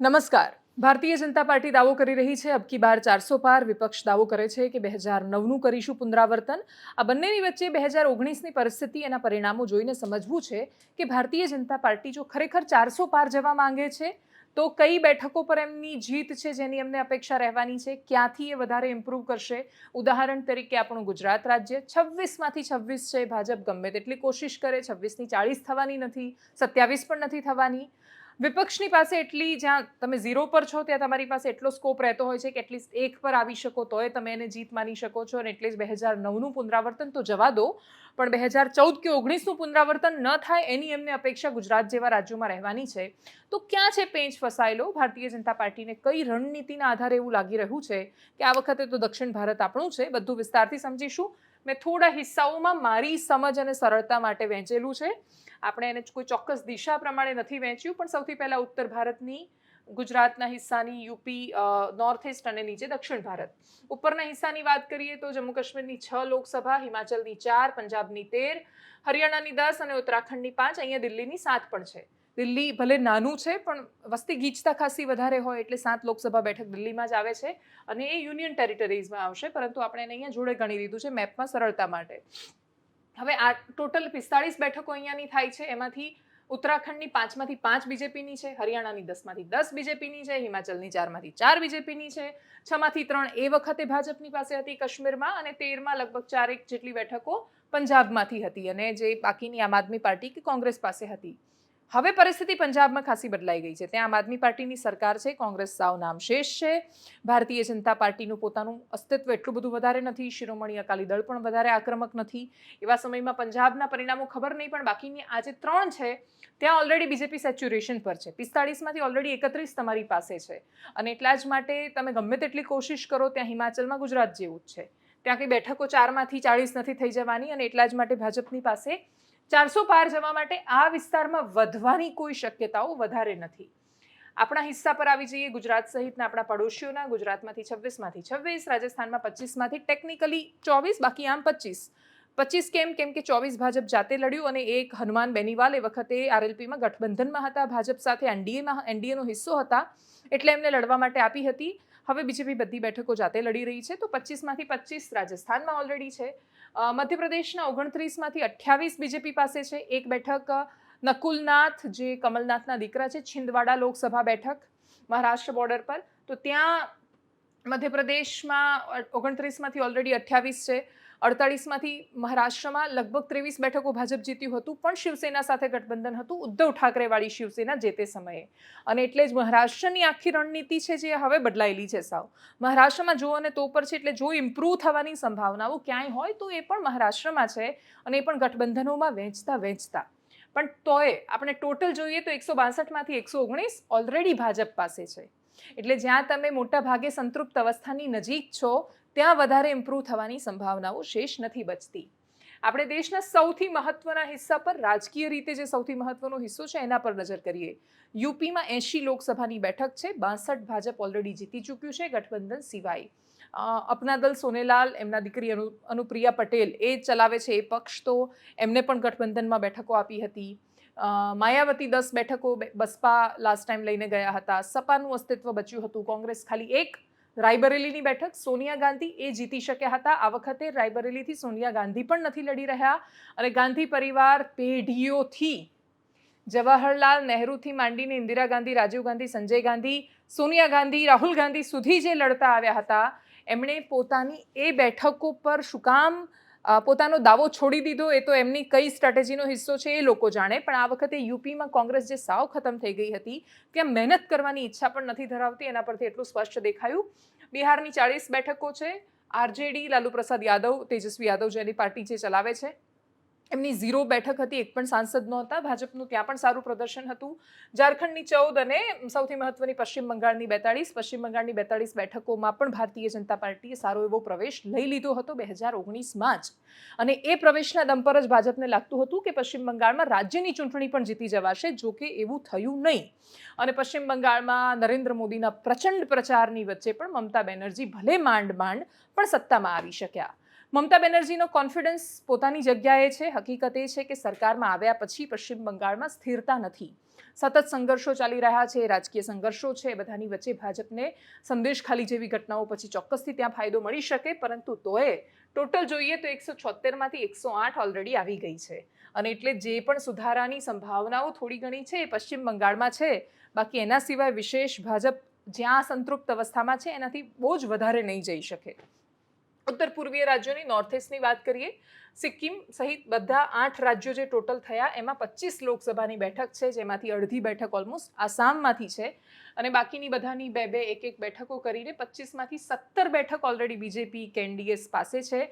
નમસ્કાર. ભારતીય જનતા પાર્ટી દાવો કરી રહી છે. અબકી બાર ચારસો પાર વિપક્ષ દાવો કરે છે કે બે હજાર નવનું કરીશું પુનરાવર્તન. આ બંનેની વચ્ચે બે હજાર ઓગણીસની પરિસ્થિતિ એના પરિણામો જોઈને સમજવું છે કે ભારતીય જનતા પાર્ટી જો ખરેખર ચારસો પાર જવા માંગે છે, તો કઈ બેઠકો પર એમની જીત છે જેની એમને અપેક્ષા રહેવાની છે? ક્યાંથી એ વધારે ઇમ્પ્રૂવ કરશે? ઉદાહરણ તરીકે આપણું ગુજરાત રાજ્ય. છવ્વીસમાંથી છવ્વીસ છે ભાજપ ગમે તેટલી કોશિશ કરે. છવ્વીસની ચાળીસ થવાની નથી. સત્યાવીસ પણ નથી થવાની. વિપક્ષની પાસે એટલી જ્યાં તમે ઝીરો પર છો, ત્યાં તમારી પાસે એટલો સ્કોપ રહેતો હોય છે કે એટલીસ્ટ એક પર આવી શકો, તોય તમે એને જીત માની શકો છો અને એટલીસ્ટ બે હજાર નવનું પુનરાવર્તન તો જવા દો. પણ બે હજાર ચૌદ કે ઓગણીસનું પુનરાવર્તન ન થાય એની એમને અપેક્ષા ગુજરાત જેવા રાજ્યોમાં રહેવાની છે. તો ક્યાં છે પેંચ ફસાયેલો? ભારતીય જનતા પાર્ટીને કઈ રણનીતિના આધારે એવું લાગી રહ્યું છે કે આ વખતે તો દક્ષિણ ભારત આપણું છે, બધું વિસ્તારથી સમજીશું. મેં થોડા હિસ્સાઓમાં મારી સમજ અને સરળતા માટે વહેંચેલું છે. આપણે એને કોઈ ચોક્કસ દિશા પ્રમાણે નથી વહેંચ્યું, પણ સૌથી પહેલાં ઉત્તર ભારતની, ગુજરાતના હિસ્સાની, યુપી નોર્થ ઇસ્ટ અને નીચે દક્ષિણ ભારત. ઉપરના હિસ્સાની વાત કરીએ તો જમ્મુ કાશ્મીરની છ લોકસભા, હિમાચલની ચાર, પંજાબની તેર, હરિયાણાની દસ અને ઉત્તરાખંડની પાંચ, અહીંયા દિલ્હીની સાત પણ છે. દિલ્હી ભલે નાનું છે, પણ વસ્તી ગીચતા ખાસી વધારે હોય એટલે સાત લોકસભા બેઠક દિલ્હીમાં જ આવે છે અને એ યુનિયન ટેરિટરીઝમાં આવશે, પરંતુ આપણે એને અહીંયા જોડે ગણી દીધું છે મેપમાં સરળતા માટે. હવે આ ટોટલ પિસ્તાળીસ બેઠકો અહીંયાની થાય છે, એમાંથી ઉત્તરાખંડની પાંચમાંથી પાંચ બીજેપીની છે, હરિયાણાની દસમાંથી દસ બીજેપીની છે, હિમાચલની ચારમાંથી ચાર બીજેપીની છે, છમાંથી ત્રણ એ વખતે ભાજપની પાસે હતી કાશ્મીરમાં અને તેરમાં લગભગ ચારેક જેટલી બેઠકો પંજાબમાંથી હતી અને જે બાકીની આમ આદમી પાર્ટી કે કોંગ્રેસ પાસે હતી. હવે પરિસ્થિતિ પંજાબમાં ખાસી બદલાઈ ગઈ છે. ત્યાં આમ આદમી પાર્ટીની સરકાર છે, કોંગ્રેસ સાવ નામ શેષ છે. ભારતીય જનતા પાર્ટીનું પોતાનું અસ્તિત્વ એટલું બધું વધારે નથી, શિરોમણી અકાલી દળ પણ વધારે આક્રમક નથી. એવા સમયમાં પંજાબના પરિણામો ખબર નહીં, પણ બાકીની આજે ત્રણ છે, ત્યાં ઓલરેડી બીજેપી સેચ્યુરેશન પર છે. પિસ્તાળીસમાંથી ઓલરેડી એકત્રીસ તમારી પાસે છે. અને એટલા જ માટે તમે ગમે તેટલી કોશિશ કરો, ત્યાં હિમાચલમાં ગુજરાત જેવું જ છે. ત્યાં કંઈ બેઠકો ચારમાંથી ચાળીસ નથી થઈ જવાની અને એટલા જ માટે ભાજપની પાસે ચારસો પાર જવા માટે આ વિસ્તારમાં વધવાની કોઈ શક્યતાઓ વધારે નથી. આપણા હિસ્સા પર આવી જઈએ, ગુજરાત સહિતના આપણા પડોશીઓના, ગુજરાતમાંથી છવ્વીસમાંથી છવ્વીસ, રાજસ્થાનમાં પચીસમાંથી ટેકનિકલી ચોવીસ, બાકી આમ પચીસ. પચીસ કેમ? કેમ કે ચોવીસ ભાજપ જાતે લડ્યું અને એક હનુમાન બેનીવાલ એ વખતે આરએલપીમાં ગઠબંધનમાં હતા. ભાજપ સાથે એનડીએમાં એનડીએનો હિસ્સો હતા, એટલે એમને લડવા માટે આપી હતી. હવે બીજેપી બધી બેઠકો જાતે લડી રહી છે. તો પચીસમાંથી પચીસ રાજસ્થાનમાં ઓલરેડી છે. મધ્યપ્રદેશના ઓગણત્રીસમાંથી અઠ્યાવીસ બીજેપી પાસે છે. એક બેઠક નકુલનાથ, જે કમલનાથના દીકરા છે, છિંદવાડા લોકસભા બેઠક, મહારાષ્ટ્ર બોર્ડર પર. તો ત્યાં મધ્યપ્રદેશમાં ઓગણત્રીસમાંથી ઓલરેડી અઠ્યાવીસ છે. અડતાળીસમાંથી મહારાષ્ટ્રમાં લગભગ ત્રેવીસ બેઠકો ભાજપ જીત્યું હતું, પણ શિવસેના સાથે ગઠબંધન હતું. ઉદ્ધવ ઠાકરેવાળી શિવસેના જે તે સમયે. અને એટલે જ મહારાષ્ટ્રની આખી રણનીતિ છે જે હવે બદલાયેલી છે સાવ. મહારાષ્ટ્રમાં જો અને તો પર છે એટલે જો ઇમ્પ્રૂવ થવાની સંભાવનાઓ ક્યાંય હોય તો એ પણ મહારાષ્ટ્રમાં છે અને એ પણ ગઠબંધનોમાં વહેંચતા વહેંચતા. પણ તોય આપણે ટોટલ જોઈએ તો એકસો બાસઠમાંથી એકસો ઓગણીસ ઓલરેડી ભાજપ પાસે છે. એટલે જ્યાં તમે મોટા ભાગે સંતૃપ્ત અવસ્થાની નજીક છો ત્યાં વધારે ઇમ્પ્રૂવ થવાની સંભાવનાઓ શેષ નથી બચતી. આપણે દેશના સૌથી મહત્વના હિસ્સા પર રાજકીય રીતે જે સૌથી મહત્વનો હિસ્સો છે એના પર નજર કરીએ. યુપીમાં એંશી લોકસભાની બેઠક છે, બાસઠ ભાજપ ઓલરેડી જીતી ચૂક્યું છે, ગઠબંધન સિવાય. અપના દલ સોનેલાલ, એમના દીકરી અનુ, અનુપ્રિયા પટેલ, એ ચલાવે છે એ પક્ષ તો એમને પણ ગઠબંધનમાં બેઠકો આપી હતી. માયાવતી દસ બેઠકો બસપા લાસ્ટ ટાઈમ લઈને ગયા હતા. સપાનું અસ્તિત્વ બચ્યું હતું, કોંગ્રેસ ખાલી એક રાયબરેલીની બેઠક સોનિયા ગાંધી એ જીતી શક્યા હતા. આ વખતે રાયબરેલીથી સોનિયા ગાંધી પણ નથી લડી રહ્યા અને ગાંધી પરિવાર પેઢીઓથી જવાહરલાલ નહેરુથી માંડીને ઇન્દિરા ગાંધી, રાજીવ ગાંધી, સંજય ગાંધી, સોનિયા ગાંધી, રાહુલ ગાંધી સુધી જે લડતા આવ્યા હતા, એમણે પોતાની એ બેઠકો પર શું કામ પોતાનો દાવો છોડી દીધો, એ તો એમની કઈ સ્ટ્રેટેજીનો હિસ્સો છે એ લોકો જાણે, પણ આ વખતે યુપીમાં કોંગ્રેસ જે સાવ ખતમ થઈ ગઈ હતી ત્યાં મહેનત કરવાની ઈચ્છા પણ નથી ધરાવતી, એના પરથી એટલું સ્પષ્ટ દેખાયું. બિહારની ચાળીસ બેઠકો છે, આરજેડી, લાલુ પ્રસાદ યાદવ, તેજસ્વી યાદવ જેની પાર્ટી જે ચલાવે છે એમની ઝીરો બેઠક હતી, એક પણ સાંસદ નહોતા, ભાજપનું ત્યાં પણ સારું પ્રદર્શન હતું. ઝારખંડની ચૌદ અને સૌથી મહત્વની પશ્ચિમ બંગાળની બેતાળીસ, પશ્ચિમ બંગાળની બેતાળીસ બેઠકોમાં પણ ભારતીય જનતા પાર્ટીએ સારો એવો પ્રવેશ લઈ લીધો હતો બે હજાર ઓગણીસમાં જ. અને એ પ્રવેશના દમ પર જ ભાજપને લાગતું હતું કે પશ્ચિમ બંગાળમાં રાજ્યની ચૂંટણી પણ જીતી જવાશે, જો કે એવું થયું નહીં. અને પશ્ચિમ બંગાળમાં નરેન્દ્ર મોદીના પ્રચંડ પ્રચારની વચ્ચે પણ મમતા બેનર્જી ભલે માંડ માંડ પણ સત્તામાં આવી શક્યા. મમતા બેનર્જીનો કોન્ફિડન્સ પોતાની જગ્યાએ છે. હકીકત એ છે કે સરકારમાં આવ્યા પછી પશ્ચિમ બંગાળમાં સ્થિરતા નથી. સતત સંઘર્ષો ચાલી રહ્યા છે, રાજકીય સંઘર્ષો છે, બધાની વચ્ચે ભાજપને સંદેશ ખાલી જેવી ઘટનાઓ પછી ચોક્કસથી ત્યાં ફાયદો મળી શકે, પરંતુ તોય ટોટલ જોઈએ તો એકસો છોતેરમાંથી એકસો આઠ ઓલરેડી આવી ગઈ છે. અને એટલે જે પણ સુધારાની સંભાવનાઓ થોડી ઘણી છે એ પશ્ચિમ બંગાળમાં છે. બાકી એના સિવાય વિશેષ ભાજપ જ્યાં સંતૃપ્ત અવસ્થામાં છે, એનાથી બહુ જ વધારે નહીં જઈ શકે. ઉત્તર પૂર્વીય રાજ્યોની નોર્થ ઇસ્ટની વાત કરીએ, સિક્કિમ સહિત બધા આઠ રાજ્યો જે ટોટલ થયા, એમાં પચીસ લોકસભાની બેઠક છે, જેમાંથી અડધી બેઠક ઓલમોસ્ટ આસામમાંથી છે. અને બાકીની બધાની બે બે એક એક બેઠકો કરીને પચીસમાંથી સત્તર બેઠક ઓલરેડી બીજેપી કેન્ડીએસ પાસે છે.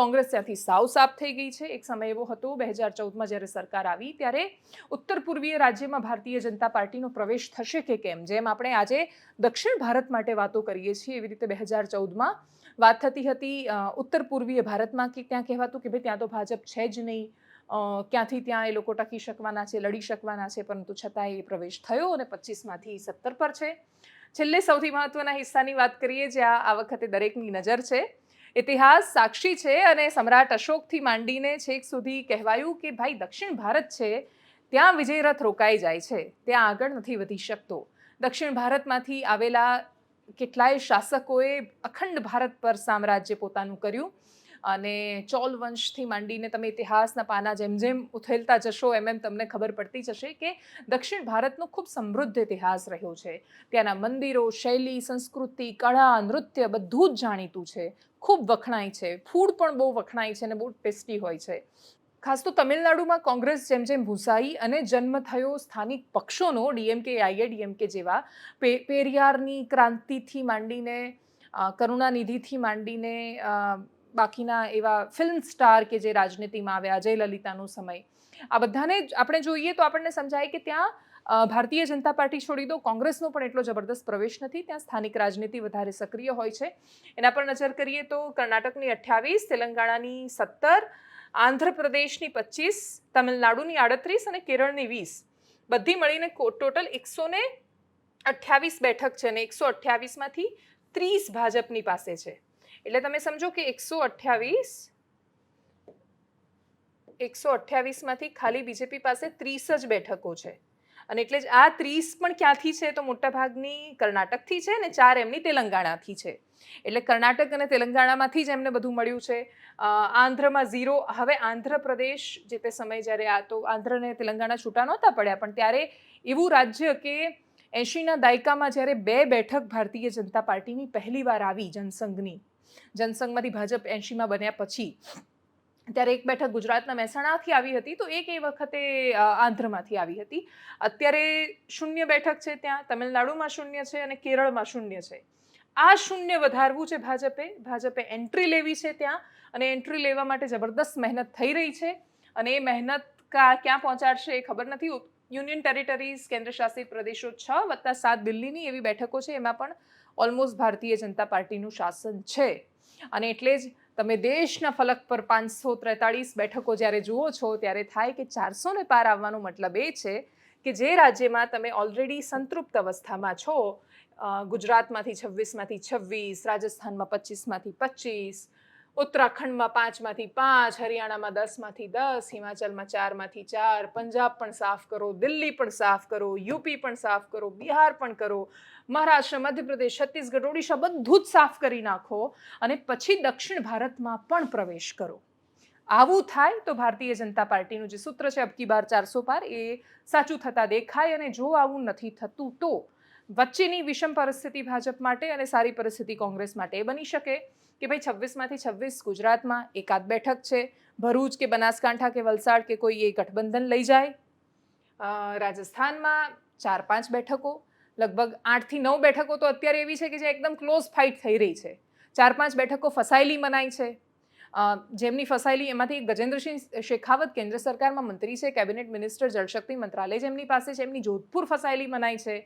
કોંગ્રેસ ત્યાંથી સાવ સાફ થઈ ગઈ છે. એક સમય એવો હતો, બે હજાર ચૌદમાં જ્યારે સરકાર આવી, ત્યારે ઉત્તર પૂર્વીય રાજ્યમાં ભારતીય જનતા પાર્ટીનો પ્રવેશ થશે કે કેમ? જેમ આપણે આજે દક્ષિણ ભારત માટે વાતો કરીએ છીએ, એવી રીતે બે હજાર ચૌદમાં વાત થતી હતી ઉત્તર પૂર્વીય ભારતમાં કે ત્યાં કહેવાતું કે ભાઈ ત્યાં તો ભાજપ છે જ નહીં. ક્યાંથી ત્યાં એ લોકો ટકી શકવાના છે, લડી શકવાના છે, પરંતુ છતાંય એ પ્રવેશ થયો અને પચીસમાંથી સત્તર પર છે. છેલ્લે સૌથી મહત્વના હિસ્સાની વાત કરીએ જ્યાં આ વખતે દરેકની નજર છે. ઇતિહાસ સાક્ષી છે અને સમ્રાટ અશોકથી માંડીને છેક સુધી કહેવાયું કે ભાઈ દક્ષિણ ભારત છે, ત્યાં વિજયરથ રોકાઈ જાય છે. ત્યાં આગળ નથી વધી શકતો. દક્ષિણ ભારતમાંથી આવેલા કેટલાય શાસકોએ અખંડ ભારત પર સામ્રાજ્ય પોતાનું કર્યું અને ચોલ વંશથી માંડીને તમે ઇતિહાસના પાના જેમ જેમ ઉથેલતા જશો એમ એમ તમને ખબર પડતી જશે કે દક્ષિણ ભારતનો ખૂબ સમૃદ્ધ ઇતિહાસ રહ્યો છે. ત્યાંના મંદિરો, શૈલી, સંસ્કૃતિ, કળા, નૃત્ય બધું જ જાણીતું છે. ખૂબ વખણાય છે. ફૂડ પણ બહુ વખણાય છે અને બહુ ટેસ્ટી હોય છે. ખાસ તો તમિલનાડુમાં કોંગ્રેસ જેમ જેમ ભૂસાઈ અને જન્મ થયો સ્થાનિક પક્ષોનો, ડીએમકે આઈએડીએમકે જેવા, પે, પેરિયારની ક્રાંતિથી માંડીને કરુણાનિધિથી માંડીને બાકીના એવા ફિલ્મ સ્ટાર કે જે રાજનીતિમાં આવ્યા અજય લલિતાનો સમય. આ બધાને આપણે જોઈએ તો આપણને સમજાય કે ત્યાં ભારતીય જનતા પાર્ટી છોડી દો, કોંગ્રેસનો પણ એટલો જબરદસ્ત પ્રવેશ નથી. ત્યાં સ્થાનિક રાજનીતિ વધારે સક્રિય હોય છે. એના પર નજર કરીએ તો કર્ણાટકની અઠ્યાવીસ, તેલંગાણાની સત્તર આંધ્રપ્રદેશની પચીસ તમિલનાડુની આડત્રીસ અને કેરળની વીસ. બધી મળીને ટોટલ એકસો ને અઠ્યાવીસ બેઠક છે અને એકસો અઠ્યાવીસમાંથી ત્રીસ ભાજપની પાસે છે. એટલે તમે સમજો કે એકસો અઠ્યાવીસ, એકસો અઠ્યાવીસમાંથી ખાલી બીજેપી પાસે ત્રીસ જ બેઠકો છે. અને એટલે જ આ ત્રીસ પણ ક્યાંથી છે? તો મોટાભાગની કર્ણાટકથી છે અને ચાર એમની તેલંગાણાથી છે. એટલે કર્ણાટક અને તેલંગાણામાંથી જ એમને બધું મળ્યું છે. આંધ્રમાં ઝીરો. હવે આંધ્રપ્રદેશ જે તે સમય જ્યારે આ તો આંધ્ર અને તેલંગાણા છૂટા નહોતા પડ્યા, પણ ત્યારે એવું રાજ્ય કે એંશીના દાયકામાં જ્યારે બે બેઠક ભારતીય જનતા પાર્ટીની પહેલીવાર આવી જનસંઘની, જનસંઘમાંથી ભાજપ એંશીમાં બન્યા પછી, ત્યારે એક બેઠક ગુજરાતના મહેસાણાથી આવી હતી, તો એક એ વખતે આંધ્રમાંથી આવી હતી. અત્યારે શૂન્ય બેઠક છે ત્યાં, તમિલનાડુમાં શૂન્ય છે અને કેરળમાં શૂન્ય છે. આ શૂન્ય વધારવું છે ભાજપે. ભાજપે એન્ટ્રી લેવી છે ત્યાં અને એન્ટ્રી લેવા માટે જબરદસ્ત મહેનત થઈ રહી છે અને એ મહેનત કા ક્યાં પહોંચાડશે એ ખબર નથી. યુનિયન ટેરિટરીઝ, કેન્દ્રશાસિત પ્રદેશો છ વત્તા સાત દિલ્હીની એવી બેઠકો છે એમાં પણ ઓલમોસ્ટ ભારતીય જનતા પાર્ટીનું શાસન છે. અને એટલે જ તમે દેશના ફલક પર પાંચસો ત્રેતાળીસ બેઠકો જ્યારે જુઓ છો ત્યારે થાય કે ચારસોને પાર આવવાનો મતલબ એ છે કે જે રાજ્યમાં તમે ઓલરેડી સંતૃપ્ત અવસ્થામાં છો ગુજરાતમાંથી છવ્વીસમાંથી છવ્વીસ, રાજસ્થાનમાં પચીસમાંથી પચીસ, ઉત્તરાખંડમાં પાંચમાંથી પાંચ, હરિયાણામાં દસમાંથી દસ, હિમાચલમાં ચારમાંથી ચાર, પંજાબ પણ સાફ કરો, દિલ્હી પણ સાફ કરો, યુપી પણ સાફ કરો, બિહાર પણ કરો, મહારાષ્ટ્ર, મધ્યપ્રદેશ, છત્તીસગઢ, ઓડિશા બધું જ સાફ કરી નાખો અને પછી દક્ષિણ ભારતમાં પણ પ્રવેશ કરો. આવું થાય તો ભારતીય જનતા પાર્ટીનું જે સૂત્ર છે, અબકી બાર ચારસો પાર, એ સાચું થતા દેખાય અને જો આવું નથી થતું તો વચ્ચેની વિષમ પરિસ્થિતિ ભાજપ માટે અને સારી પરિસ્થિતિ કોંગ્રેસ માટે એ બની શકે કે ભાઈ છવ્વીસમાંથી છવ્વીસ ગુજરાતમાં એકાદ બેઠક છે, ભરૂચ કે બનાસકાંઠા કે વલસાડ કે કોઈ એ ગઠબંધન લઈ જાય. રાજસ્થાનમાં ચાર પાંચ બેઠકો, લગભગ આઠથી નવ બેઠકો તો અત્યારે એવી છે કે જે એકદમ ક્લોઝ ફાઇટ થઈ રહી છે. ચાર પાંચ બેઠકો ફસાયેલી મનાય છે. જેમની ફસાયેલી એમાંથી ગજેન્દ્રસિંહ શેખાવત કેન્દ્ર સરકારમાં મંત્રી છે, કેબિનેટ મિનિસ્ટર, જળશક્તિ મંત્રાલય જેમની પાસે છે, એમની જોધપુર ફસાયેલી મનાય છે.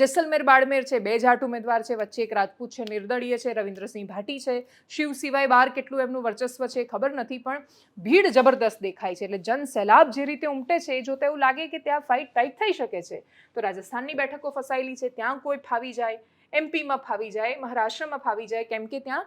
જેસલમેર બાડમેર છે, બે જાટ ઉમેદવાર છે, વચ્ચે એક રાજપૂત છે, નિર્દળીય છે, રવિન્દ્રસિંહ ભાટી છે. શિવ સિવાય બહાર કેટલું એમનું વર્ચસ્વ છે ખબર નથી, પણ ભીડ જબરદસ્ત દેખાય છે. એટલે જન સૈલાબ જે રીતે ઉમટે છે, એ જોતા એવું લાગે કે ત્યાં ફાઇટ ટાઈટ થઈ શકે છે. તો રાજસ્થાનની બેઠકો ફસાયેલી છે, ત્યાં કોઈ ફાવી જાય એમપીમાં ફાવી જાય, મહારાષ્ટ્રમાં ફાવી જાય, કેમ કે ત્યાં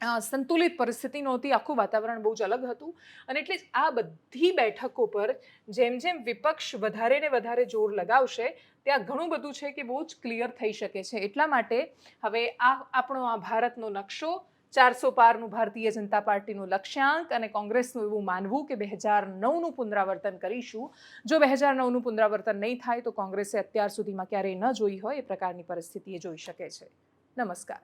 સંતુલિત પરિસ્થિતિ નહોતી આખું વાતાવરણ બહુ જ અલગ હતું. અને એટલે આ બધી બેઠકો પર જેમ જેમ વિપક્ષ વધારે ને વધારે જોર લગાવશે, ત્યાં ઘણું બધું છે કે બહુ જ ક્લિયર થઈ શકે છે. એટલા માટે હવે આ આપણો આ ભારતનો નકશો, ચારસો પારનું ભારતીય જનતા પાર્ટીનું લક્ષ્યાંક અને કોંગ્રેસનું એવું માનવું કે બે હજાર નવનું પુનરાવર્તન કરીશું. જો બે હજાર નવનું પુનરાવર્તન નહીં થાય તો કોંગ્રેસે અત્યાર સુધીમાં ક્યારેય ન જોઈ હોય, એ પ્રકારની પરિસ્થિતિ એ જોઈ શકે છે. નમસ્કાર.